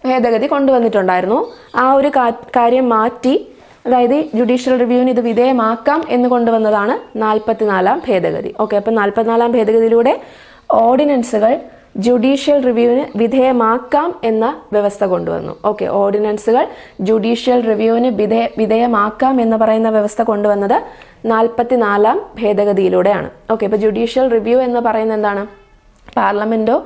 ഭേദഗതി കൊണ്ടുവന്നിട്ടുണ്ടായിരുന്നു. ആ ഒരു കാര്യം മാറ്റി അതായത് ജുഡീഷ്യൽ റിവ്യൂവിന് ഇത് വിധേയമാക്കാം എന്ന് കൊണ്ടുവന്നതാണ് നാൽപ്പത്തിനാലാം ഭേദഗതി. ഓക്കെ അപ്പം നാൽപ്പത്തിനാലാം ഭേദഗതിയിലൂടെ ഓർഡിനൻസുകൾ ജുഡീഷ്യൽ റിവ്യൂവിന് വിധേയമാക്കാം എന്ന വ്യവസ്ഥ കൊണ്ടുവന്നു. ഓക്കെ ഓർഡിനൻസുകൾ ജുഡീഷ്യൽ റിവ്യൂവിന് വിധേയ വിധേയമാക്കാം എന്ന് പറയുന്ന വ്യവസ്ഥ കൊണ്ടുവന്നത് നാൽപ്പത്തിനാലാം ഭേദഗതിയിലൂടെയാണ്. ഓക്കെ ഇപ്പോൾ ജുഡീഷ്യൽ റിവ്യൂ എന്ന് പറയുന്നത് എന്താണ്? പാർലമെന്റോ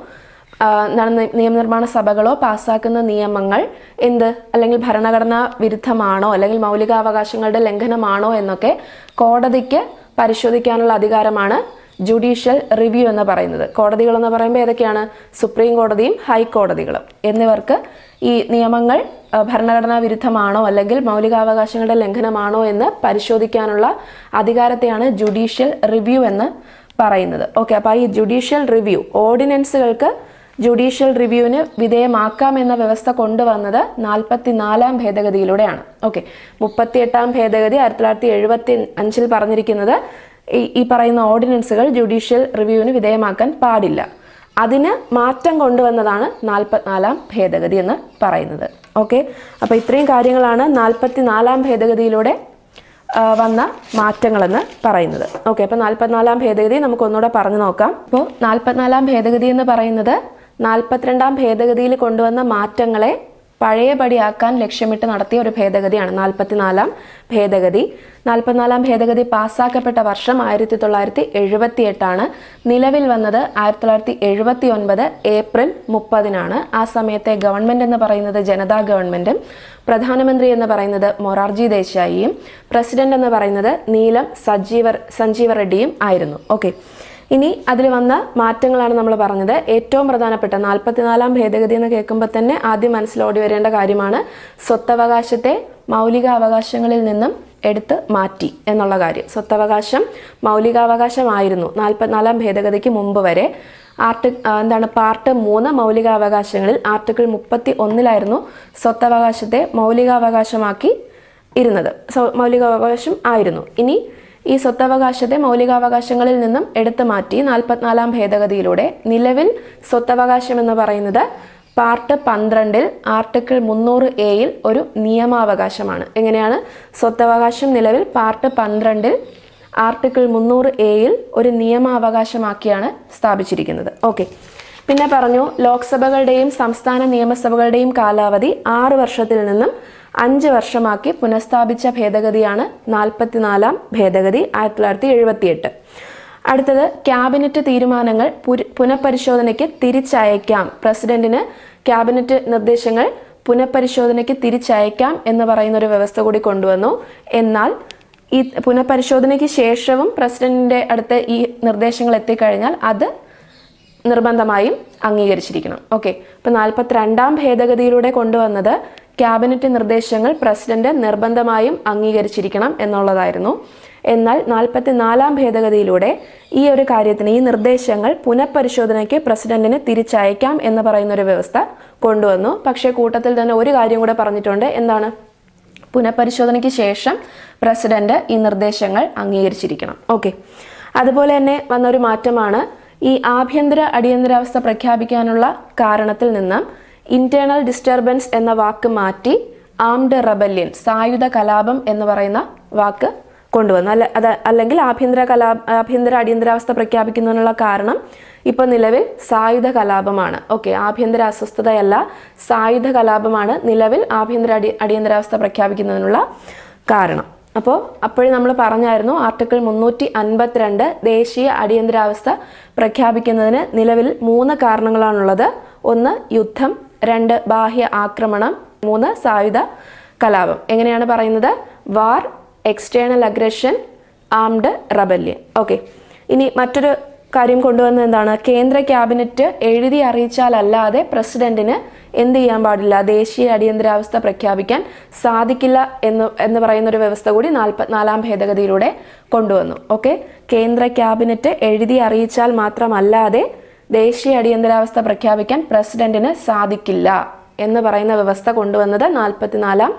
ആ, എന്താണ് നി- നിയമനിർമ്മാണ സഭകളോ പാസ്സാക്കുന്ന നിയമങ്ങൾ എന്ത്? അല്ലെങ്കിൽ ഭരണഘടനാ വിരുദ്ധമാണോ? അല്ലെങ്കിൽ മൗലികാവകാശങ്ങളുടെ ലംഘനമാണോ എന്നൊക്കെ കോടതിക്ക് പരിശോധിക്കാനുള്ള അധികാരമാണ് ജുഡീഷ്യൽ റിവ്യൂ എന്ന് പറയുന്നത്. കോടതികൾ എന്ന് പറയുമ്പോൾ ഏതൊക്കെയാണ്? സുപ്രീം കോടതിയും ഹൈക്കോടതികളും. എന്നിവർക്ക് ഈ നിയമങ്ങൾ ഭരണഘടനാ വിരുദ്ധമാണോ? അല്ലെങ്കിൽ മൗലികാവകാശങ്ങളുടെ ലംഘനമാണോ എന്ന് പരിശോധിക്കാനുള്ള അധികാരത്തെയാണ് ജുഡീഷ്യൽ റിവ്യൂ എന്ന് പറയുന്നത്. ഓക്കെ അപ്പോൾ ഈ ജുഡീഷ്യൽ റിവ്യൂ ഓർഡിനൻസുകൾക്ക് ജുഡീഷ്യൽ റിവ്യൂവിന് വിധേയമാക്കാം എന്ന വ്യവസ്ഥ കൊണ്ടുവന്നത് നാൽപ്പത്തിനാലാം ഭേദഗതിയിലൂടെയാണ്. ഓക്കെ. മുപ്പത്തിയെട്ടാം ഭേദഗതി ആയിരത്തി തൊള്ളായിരത്തി എഴുപത്തി അഞ്ചിൽ പറഞ്ഞിരിക്കുന്നത് ഈ ഈ പറയുന്ന ഓർഡിനൻസുകൾ ജുഡീഷ്യൽ റിവ്യൂവിന് വിധേയമാക്കാൻ പാടില്ല. അതിന് മാറ്റം കൊണ്ടുവന്നതാണ് നാൽപ്പത്തിനാലാം ഭേദഗതി എന്ന് പറയുന്നത്. ഓക്കെ. അപ്പോൾ ഇത്രയും കാര്യങ്ങളാണ് നാൽപ്പത്തിനാലാം ഭേദഗതിയിലൂടെ വന്ന മാറ്റങ്ങളെന്ന് പറയുന്നത്. ഓക്കെ. അപ്പോൾ നാൽപ്പത്തിനാലാം ഭേദഗതി നമുക്ക് ഒന്നുകൂടെ പറഞ്ഞു നോക്കാം. അപ്പോൾ നാൽപ്പത്തിനാലാം ഭേദഗതി എന്ന് പറയുന്നത് നാൽപ്പത്തിരണ്ടാം ഭേദഗതിയിൽ കൊണ്ടുവന്ന മാറ്റങ്ങളെ പഴയപടിയാക്കാൻ ലക്ഷ്യമിട്ട് നടത്തിയ ഒരു ഭേദഗതിയാണ് നാൽപ്പത്തിനാലാം ഭേദഗതി. നാൽപ്പത്തിനാലാം ഭേദഗതി പാസ്സാക്കപ്പെട്ട വർഷം ആയിരത്തി തൊള്ളായിരത്തി എഴുപത്തി എട്ടാണ് നിലവിൽ വന്നത് ആയിരത്തി തൊള്ളായിരത്തി എഴുപത്തി ഒൻപത് ഏപ്രിൽ മുപ്പതിനാണ്. ആ സമയത്തെ ഗവൺമെന്റ് എന്ന് പറയുന്നത് ജനതാ ഗവൺമെന്റും പ്രധാനമന്ത്രി എന്ന് പറയുന്നത് മൊറാർജി ദേശായിയും പ്രസിഡന്റ് എന്ന് പറയുന്നത് നീലം സജീവർ സഞ്ജീവ റെഡ്ഡിയും ആയിരുന്നു. ഓക്കെ. ഇനി അതിൽ വന്ന മാറ്റങ്ങളാണ് നമ്മൾ പറഞ്ഞത്. ഏറ്റവും പ്രധാനപ്പെട്ട നാൽപ്പത്തിനാലാം ഭേദഗതി എന്ന് കേൾക്കുമ്പോൾ തന്നെ ആദ്യം മനസ്സിലോടി വരേണ്ട കാര്യമാണ് സ്വത്തവകാശത്തെ മൗലിക അവകാശങ്ങളിൽ നിന്നും എടുത്ത് മാറ്റി എന്നുള്ള കാര്യം. സ്വത്തവകാശം മൗലികാവകാശമായിരുന്നു നാൽപ്പത്തിനാലാം ഭേദഗതിക്ക് മുമ്പ് വരെ. ആർട്ടി എന്താണ് പാർട്ട് മൂന്ന് മൗലികാവകാശങ്ങളിൽ ആർട്ടിക്കിൾ മുപ്പത്തി ഒന്നിലായിരുന്നു സ്വത്തവകാശത്തെ മൗലികാവകാശമാക്കി ഇരുന്നത്. മൗലികാവകാശം ആയിരുന്നു. ഇനി ഈ സ്വത്തവകാശത്തെ മൗലികാവകാശങ്ങളിൽ നിന്നും എടുത്തു മാറ്റി നാൽപ്പത്തിനാലാം ഭേദഗതിയിലൂടെ നിലവിൽ സ്വത്തവകാശം എന്ന് പറയുന്നത് പാർട്ട് പന്ത്രണ്ടിൽ ആർട്ടിക്കിൾ മുന്നൂറ് എയിൽ ഒരു നിയമാവകാശമാണ്. എങ്ങനെയാണ്? സ്വത്തവകാശം നിലവിൽ പാർട്ട് പന്ത്രണ്ടിൽ ആർട്ടിക്കിൾ മുന്നൂറ് എയിൽ ഒരു നിയമാവകാശമാക്കിയാണ് സ്ഥാപിച്ചിരിക്കുന്നത്. ഓക്കെ. പിന്നെ പറഞ്ഞു ലോക്സഭകളുടെയും സംസ്ഥാന നിയമസഭകളുടെയും കാലാവധി ആറ് വർഷത്തിൽ നിന്നും അഞ്ച് വർഷമാക്കി പുനഃസ്ഥാപിച്ച ഭേദഗതിയാണ് നാൽപ്പത്തിനാലാം ഭേദഗതി ആയിരത്തി തൊള്ളായിരത്തി എഴുപത്തിയെട്ട്. അടുത്തത് ക്യാബിനറ്റ് തീരുമാനങ്ങൾ പുര- പുനഃപരിശോധനയ്ക്ക് തിരിച്ചയക്കാം. പ്രസിഡന്റിന് ക്യാബിനറ്റ് നിർദ്ദേശങ്ങൾ പുനഃപരിശോധനയ്ക്ക് തിരിച്ചയക്കാം എന്ന് പറയുന്ന ഒരു വ്യവസ്ഥ കൂടി കൊണ്ടുവന്നു. എന്നാൽ ഈ പുനഃപരിശോധനയ്ക്ക് ശേഷവും പ്രസിഡന്റിന്റെ അടുത്ത് ഈ നിർദ്ദേശങ്ങൾ എത്തിക്കഴിഞ്ഞാൽ അത് നിർബന്ധമായും അംഗീകരിച്ചിരിക്കണം. ഓക്കെ. ഇപ്പൊ നാൽപ്പത്തിരണ്ടാം ഭേദഗതിയിലൂടെ കൊണ്ടുവന്നത് ക്യാബിനറ്റ് നിർദ്ദേശങ്ങൾ പ്രസിഡന്റ് നിർബന്ധമായും അംഗീകരിച്ചിരിക്കണം എന്നുള്ളതായിരുന്നു. എന്നാൽ നാൽപ്പത്തിനാലാം ഭേദഗതിയിലൂടെ ഈ ഒരു കാര്യത്തിന് ഈ നിർദ്ദേശങ്ങൾ പുനഃപരിശോധനയ്ക്ക് പ്രസിഡന്റിന് തിരിച്ചയക്കാം എന്ന് പറയുന്ന ഒരു വ്യവസ്ഥ കൊണ്ടുവന്നു. പക്ഷേ കൂട്ടത്തിൽ തന്നെ ഒരു കാര്യം കൂടെ പറഞ്ഞിട്ടുണ്ട്. എന്താണ്? പുനഃപരിശോധനയ്ക്ക് ശേഷം പ്രസിഡന്റ് ഈ നിർദ്ദേശങ്ങൾ അംഗീകരിച്ചിരിക്കണം. ഓക്കെ. അതുപോലെ തന്നെ വന്നൊരു മാറ്റമാണ് ഈ ആഭ്യന്തര അടിയന്തരാവസ്ഥ പ്രഖ്യാപിക്കാനുള്ള കാരണത്തിൽ നിന്ന് ഇന്റേണൽ ഡിസ്റ്റർബൻസ് എന്ന വാക്ക് മാറ്റി ആംഡ് റബല്യൻ സായുധ കലാപം എന്ന് പറയുന്ന വാക്ക് കൊണ്ടുവന്നു. അല്ല അത് അല്ലെങ്കിൽ ആഭ്യന്തര കലാ ആഭ്യന്തര അടിയന്തരാവസ്ഥ പ്രഖ്യാപിക്കുന്നതിനുള്ള കാരണം ഇപ്പൊ നിലവിൽ സായുധ കലാപമാണ്. ഓക്കെ ആഭ്യന്തര അസ്വസ്ഥതയല്ല സായുധ കലാപമാണ് നിലവിൽ ആഭ്യന്തര അടി അടിയന്തരാവസ്ഥ പ്രഖ്യാപിക്കുന്നതിനുള്ള കാരണം. അപ്പോൾ അപ്പോഴും നമ്മൾ പറഞ്ഞായിരുന്നു ആർട്ടിക്കിൾ മുന്നൂറ്റി അൻപത്തിരണ്ട് ദേശീയ അടിയന്തരാവസ്ഥ പ്രഖ്യാപിക്കുന്നതിന് നിലവിൽ മൂന്ന് കാരണങ്ങളാണുള്ളത്. ഒന്ന് യുദ്ധം. രണ്ട് ബാഹ്യ ആക്രമണം മൂന്ന് സായുധ കലാപം. എങ്ങനെയാണ് പറയുന്നത്? War external aggression armed rebellion okay ഇനി മറ്റൊരു കാര്യം കൊണ്ടുവന്നത് എന്താണ്? കേന്ദ്ര ക്യാബിനറ്റ് എഴുതി അറിയിച്ചാലല്ലാതെ പ്രസിഡന്റിന് എന്ത് ചെയ്യാൻ പാടില്ല? ദേശീയ അടിയന്തരാവസ്ഥ പ്രഖ്യാപിക്കാൻ സാധിക്കില്ല എന്ന് എന്ന് പറയുന്ന ഒരു വ്യവസ്ഥ കൂടി നാൽപ്പത്തിനാലാം ഭേദഗതിയിലൂടെ കൊണ്ടുവന്നു. ഓക്കെ കേന്ദ്ര ക്യാബിനറ്റ് എഴുതി അറിയിച്ചാൽ മാത്രമല്ലാതെ ദേശീയ അടിയന്തരാവസ്ഥ പ്രഖ്യാപിക്കാൻ പ്രസിഡന്റിന് സാധിക്കില്ല എന്ന് പറയുന്ന വ്യവസ്ഥ കൊണ്ടുവന്നത് നാൽപ്പത്തിനാലാം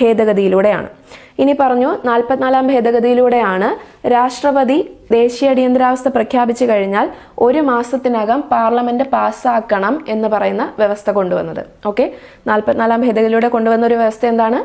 ഭേദഗതിയിലൂടെയാണ്. ഇനി പറഞ്ഞു നാൽപ്പത്തിനാലാം ഭേദഗതിയിലൂടെയാണ് രാഷ്ട്രപതി ദേശീയ അടിയന്തരാവസ്ഥ പ്രഖ്യാപിച്ചു കഴിഞ്ഞാൽ ഒരു മാസത്തിനകം പാർലമെന്റ് പാസ്സാക്കണം എന്ന് പറയുന്ന വ്യവസ്ഥ കൊണ്ടുവന്നത്. ഓക്കെ? നാൽപ്പത്തിനാലാം ഭേദഗതിയിലൂടെ കൊണ്ടുവന്ന ഒരു വ്യവസ്ഥ എന്താണ്?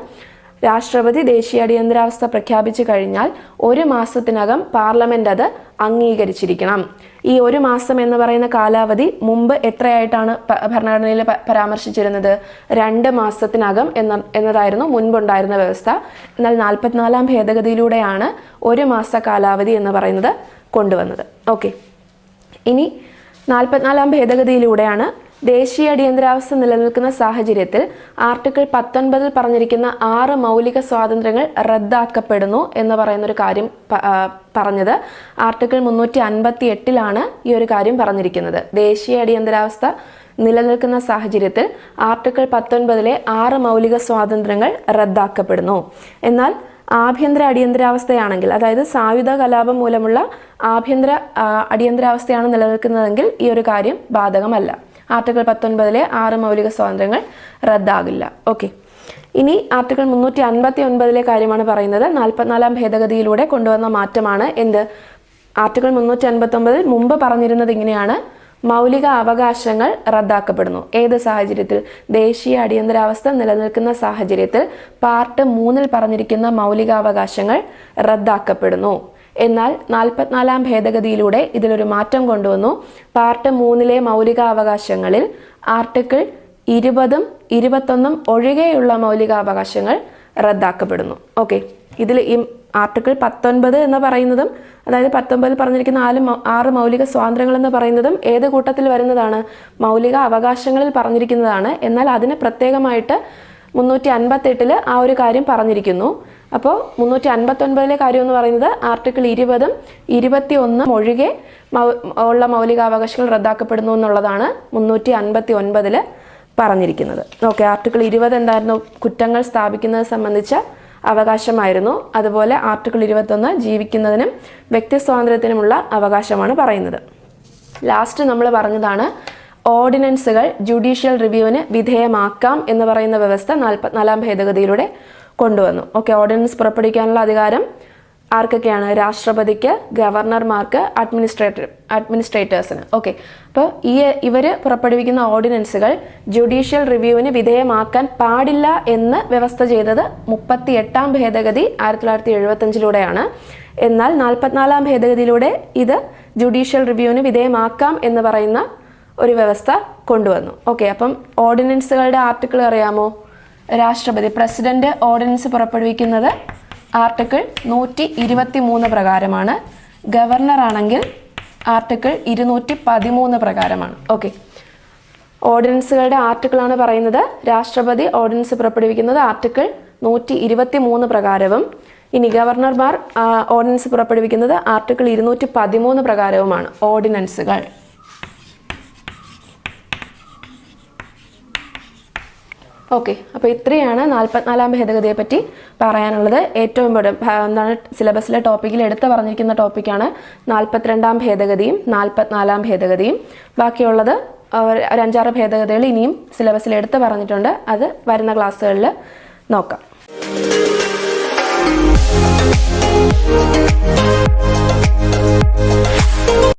രാഷ്ട്രപതി ദേശീയ അടിയന്തരാവസ്ഥ പ്രഖ്യാപിച്ചു കഴിഞ്ഞാൽ ഒരു മാസത്തിനകം പാർലമെന്റ് അത് അംഗീകരിച്ചിരിക്കണം. ഈ ഒരു മാസം എന്ന് പറയുന്ന കാലാവധി മുമ്പ് എത്രയായിട്ടാണ് ഭരണഘടനയിൽ പരാമർശിച്ചിരുന്നത്? രണ്ട് മാസത്തിനകം എന്ന എന്നതായിരുന്നു മുൻപുണ്ടായിരുന്ന വ്യവസ്ഥ. എന്നാൽ നാൽപ്പത്തിനാലാം ഭേദഗതിയിലൂടെയാണ് ഒരു മാസ കാലാവധി എന്ന് പറയുന്നത് കൊണ്ടുവന്നത്. ഓക്കെ. ഇനി നാൽപ്പത്തിനാലാം ഭേദഗതിയിലൂടെയാണ് ദേശീയ അടിയന്തരാവസ്ഥ നിലനിൽക്കുന്ന സാഹചര്യത്തിൽ ആർട്ടിക്കിൾ പത്തൊൻപതിൽ പറഞ്ഞിരിക്കുന്ന ആറ് മൗലിക സ്വാതന്ത്ര്യങ്ങൾ റദ്ദാക്കപ്പെടുന്നു എന്ന് പറയുന്ന ഒരു കാര്യം പറഞ്ഞത്. ആർട്ടിക്കിൾ മുന്നൂറ്റി അൻപത്തി എട്ടിലാണ് ഈ ഒരു കാര്യം പറഞ്ഞിരിക്കുന്നത്. ദേശീയ അടിയന്തരാവസ്ഥ നിലനിൽക്കുന്ന സാഹചര്യത്തിൽ ആർട്ടിക്കിൾ പത്തൊൻപതിലെ ആറ് മൗലിക സ്വാതന്ത്ര്യങ്ങൾ റദ്ദാക്കപ്പെടുന്നു. എന്നാൽ ആഭ്യന്തര അടിയന്തരാവസ്ഥയാണെങ്കിൽ അതായത് സായുധ കലാപം മൂലമുള്ള ആഭ്യന്തര അടിയന്തരാവസ്ഥയാണ് നിലനിൽക്കുന്നതെങ്കിൽ ഈ ഒരു കാര്യം ബാധകമല്ല. ആർട്ടിക്കിൾ പത്തൊൻപതിലെ ആറ് മൗലിക സ്വാതന്ത്ര്യങ്ങൾ റദ്ദാകില്ല. ഓക്കെ ഇനി ആർട്ടിക്കിൾ മുന്നൂറ്റി അൻപത്തി ഒൻപതിലെ കാര്യമാണ് പറയുന്നത്. നാൽപ്പത്തിനാലാം ഭേദഗതിയിലൂടെ കൊണ്ടുവന്ന മാറ്റമാണ് എന്ത്? ആർട്ടിക്കിൾ മുന്നൂറ്റി അൻപത്തി ഒമ്പതിൽ മുമ്പ് പറഞ്ഞിരുന്നത് ഇങ്ങനെയാണ്. മൗലിക അവകാശങ്ങൾ റദ്ദാക്കപ്പെടുന്നു. ഏത് സാഹചര്യത്തിൽ? ദേശീയ അടിയന്തരാവസ്ഥ നിലനിൽക്കുന്ന സാഹചര്യത്തിൽ പാർട്ട് മൂന്നിൽ പറഞ്ഞിരിക്കുന്ന മൗലികാവകാശങ്ങൾ റദ്ദാക്കപ്പെടുന്നു. എന്നാൽ നാൽപ്പത്തിനാലാം ഭേദഗതിയിലൂടെ ഇതിലൊരു മാറ്റം കൊണ്ടുവന്നു. പാർട്ട് മൂന്നിലെ മൗലികാവകാശങ്ങളിൽ ആർട്ടിക്കിൾ ഇരുപതും ഇരുപത്തൊന്നും ഒഴികെയുള്ള മൗലികാവകാശങ്ങൾ റദ്ദാക്കപ്പെടുന്നു. ഓക്കെ. ഇതിൽ ഈ ആർട്ടിക്കിൾ പത്തൊൻപത് എന്ന് പറയുന്നതും അതായത് പത്തൊമ്പതിൽ പറഞ്ഞിരിക്കുന്ന നാല് ആറ് മൗലിക സ്വാതന്ത്ര്യങ്ങൾ എന്ന് പറയുന്നതും ഏത് കൂട്ടത്തിൽ വരുന്നതാണ്? മൗലിക അവകാശങ്ങളിൽ പറഞ്ഞിരിക്കുന്നതാണ്. എന്നാൽ അതിന് പ്രത്യേകമായിട്ട് മുന്നൂറ്റി അൻപത്തെട്ടിൽ ആ ഒരു കാര്യം പറഞ്ഞിരിക്കുന്നു. അപ്പോൾ മുന്നൂറ്റി അൻപത്തൊൻപതിലെ കാര്യം എന്ന് പറയുന്നത് ആർട്ടിക്കിൾ ഇരുപതും ഇരുപത്തി ഒന്നും ഒഴികെ ഉള്ള മൗലികാവകാശങ്ങൾ റദ്ദാക്കപ്പെടുന്നു എന്നുള്ളതാണ് മുന്നൂറ്റി അൻപത്തി ഒൻപതിൽ പറഞ്ഞിരിക്കുന്നത്. ഓക്കെ ആർട്ടിക്കിൾ ഇരുപത് എന്തായിരുന്നു? കുറ്റങ്ങൾ സ്ഥാപിക്കുന്നത് സംബന്ധിച്ച അവകാശമായിരുന്നു. അതുപോലെ ആർട്ടിക്കിൾ ഇരുപത്തൊന്ന് ജീവിക്കുന്നതിനും വ്യക്തി സ്വാതന്ത്ര്യത്തിനുമുള്ള അവകാശമാണ് പറയുന്നത്. ലാസ്റ്റ് നമ്മൾ പറഞ്ഞതാണ് ഓർഡിനൻസുകൾ ജുഡീഷ്യൽ റിവ്യൂവിന് വിധേയമാക്കാം എന്ന് പറയുന്ന വ്യവസ്ഥ നാൽപ്പത്തിനാലാം ഭേദഗതിയിലൂടെ കൊണ്ടുവന്നു. ഓക്കെ ഓർഡിനൻസ് പുറപ്പെടുവിക്കാനുള്ള അധികാരം ആർക്കൊക്കെയാണ്? രാഷ്ട്രപതിക്ക് ഗവർണർമാർക്ക് അഡ്മിനിസ്ട്രേറ്റർ അഡ്മിനിസ്ട്രേറ്റേഴ്സിന് ഓക്കെ അപ്പോൾ ഈ ഇവർ പുറപ്പെടുവിക്കുന്ന ഓർഡിനൻസുകൾ ജുഡീഷ്യൽ റിവ്യൂവിന് വിധേയമാക്കാൻ പാടില്ല എന്ന് വ്യവസ്ഥ ചെയ്തത് മുപ്പത്തി എട്ടാം ഭേദഗതി ആയിരത്തി തൊള്ളായിരത്തി എഴുപത്തഞ്ചിലൂടെയാണ് എന്നാൽ നാൽപ്പത്തിനാലാം ഭേദഗതിയിലൂടെ ഇത് ജുഡീഷ്യൽ റിവ്യൂവിന് വിധേയമാക്കാം എന്ന് പറയുന്ന ഒരു വ്യവസ്ഥ കൊണ്ടുവന്നു. ഓക്കെ അപ്പം ഓർഡിനൻസുകളുടെ ആർട്ടിക്കിൾ അറിയാമോ? രാഷ്ട്രപതി പ്രസിഡന്റ് ഓർഡിനൻസ് പുറപ്പെടുവിക്കുന്നത് ആർട്ടിക്കിൾ നൂറ്റി ഇരുപത്തി മൂന്ന് പ്രകാരമാണ്. ഗവർണർ ആണെങ്കിൽ ആർട്ടിക്കിൾ ഇരുന്നൂറ്റി പതിമൂന്ന് പ്രകാരമാണ്. ഓക്കെ. ഓർഡിനൻസുകളുടെ ആർട്ടിക്കിളാണ് പറയുന്നത്. രാഷ്ട്രപതി ഓർഡിനൻസ് പുറപ്പെടുവിക്കുന്നത് ആർട്ടിക്കിൾ നൂറ്റി ഇരുപത്തി മൂന്ന് പ്രകാരവും ഇനി ഗവർണർമാർ ഓർഡിനൻസ് പുറപ്പെടുവിക്കുന്നത് ആർട്ടിക്കിൾ ഇരുന്നൂറ്റി പതിമൂന്ന് പ്രകാരവുമാണ്. ഓർഡിനൻസുകൾ. ഓക്കെ അപ്പോൾ ഇത്രയാണ് നാൽപ്പത്തിനാലാം ഭേദഗതിയെ പറ്റി പറയാനുള്ളത്. ഏറ്റവും എന്താണ് സിലബസിലെ ടോപ്പിക്കിൽ എടുത്തു പറഞ്ഞിരിക്കുന്ന ടോപ്പിക്കാണ് നാൽപ്പത്തിരണ്ടാം ഭേദഗതിയും നാൽപ്പത്തിനാലാം ഭേദഗതിയും. ബാക്കിയുള്ളത് ഒരഞ്ചാറ് ഭേദഗതികൾ ഇനിയും സിലബസിൽ എടുത്തു പറഞ്ഞിട്ടുണ്ട്. അത് വരുന്ന ക്ലാസ്സുകളിൽ നോക്കാം.